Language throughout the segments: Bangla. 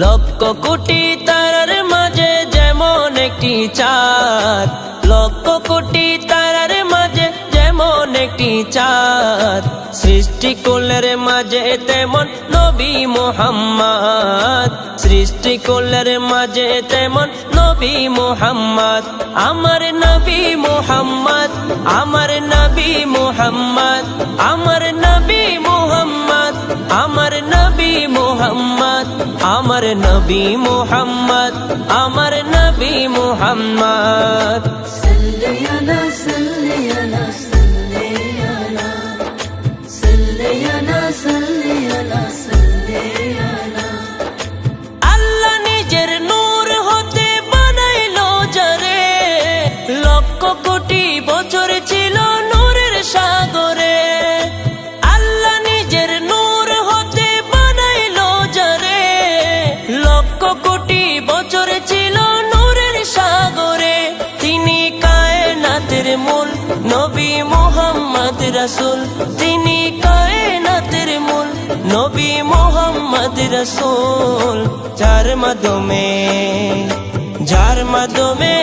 লক্ষ কোটি তারার মাঝে যেমন একটি চাঁদ লক্ষ কোটি একটি চাঁদ সৃষ্টি কোলের মাঝে তেমন নবী মোহাম্মদ। সৃষ্টি কোলের মাঝে তেমন নবী মোহাম্মদ। আমার নবী মোহাম্মদ, আমার নবী মোহাম্মদ, আমার নবী মোহাম্মদ, আমার নবী মোহাম্মদ, আমার নবী মোহাম্মদ, আমার নবী মোহাম্মদ। সাল্লি আলা কায়নাতের মূল নবী মোহাম্মদ রাসূল। তিনি কায়নাতের মূল নবী মোহাম্মদ রসুল। যার মাধ্যমে যার মাধ্যমে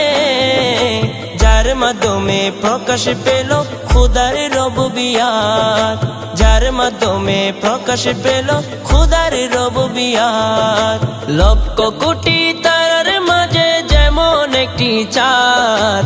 যার মাধ্যমে প্রকাশ পেল খুদার রববিয়াত যার মাধ্যমে প্রকাশ পেল খুদার রববিয়াত লক্ষ কোটি তারার মাঝে যেমন একটি চাঁদ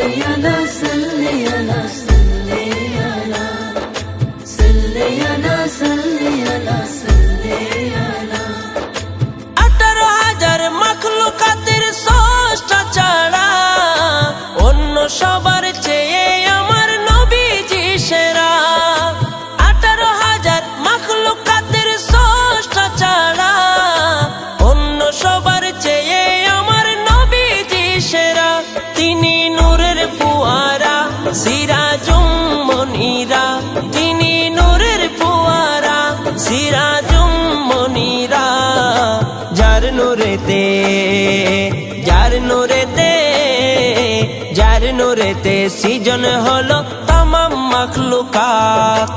Diana. মনিরা তিনি নূরের ফুয়ারা। সিরাজুম মনিরা যার নূরেতে যার নূরেতে যার নূরেতে সৃজন হলো তামাম মখলুকাত।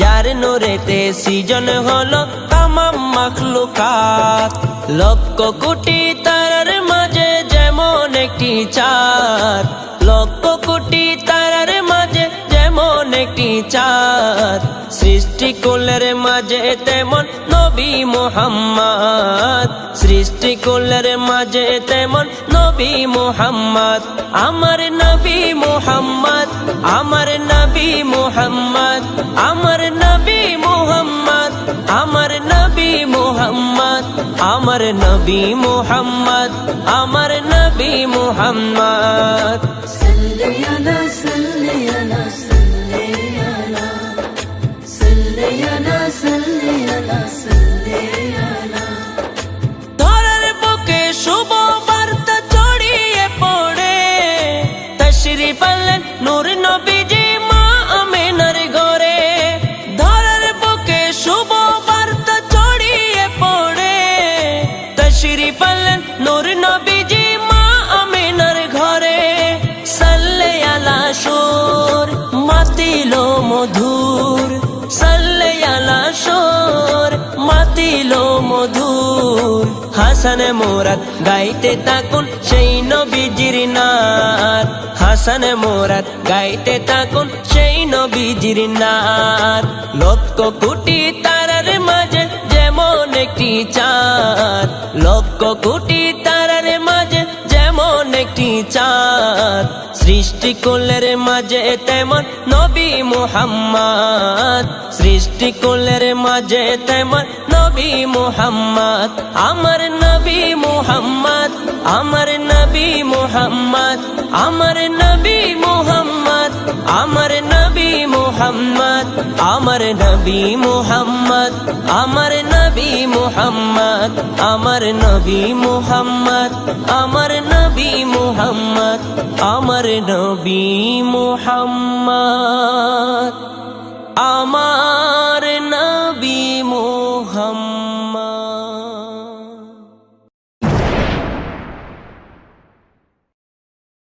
যার নূরেতে সৃজন হলো তামাম মখলুকাত। লক্ষ কোটি তারার মাঝে যেমন একটি চাঁদ, লক্ষ চাঁদ সৃষ্টি কুলের মাঝে তেমন নবী মোহাম্মদ। সৃষ্টি কুলের মাঝে তেমন নবী মোহাম্মদ। আমার নবী মোহাম্মদ, আমার নবী মোহাম্মদ, আমার নবী মোহাম্মদ, আমার নবী মোহাম্মদ, আমার নবী মোহাম্মদ, আমার নবী মোহাম্মদ। হাসান মোরাদ, গাইতে তাকুন সেই নবীজির নাত। হাসান মোরাদ, গাইতে তাকুন সেই নবীজির নাত। লক্ষ কোটি তারার মাঝে যেমন একটি চাঁদ, লক্ষ কোটি একটি চাঁদ। সৃষ্টি সৃষ্টিকুলের মাঝে তেমন নবী মুহাম্মদ। সৃষ্টিকুলের মাঝে তেমন নবী মুহাম্মদ। আমার নবী মোহাম্মদ, আমার নবী মোহাম্মদ, আমার নবী মোহাম্মদ, আমার নবী মোহাম্মদ, আমার নবী মোহাম্মদ, আমার নবী মোহাম্মদ আমার নবী মোহাম্মদ আমার নবী মোহাম্মদ আমার নবী মুহাম্মদ।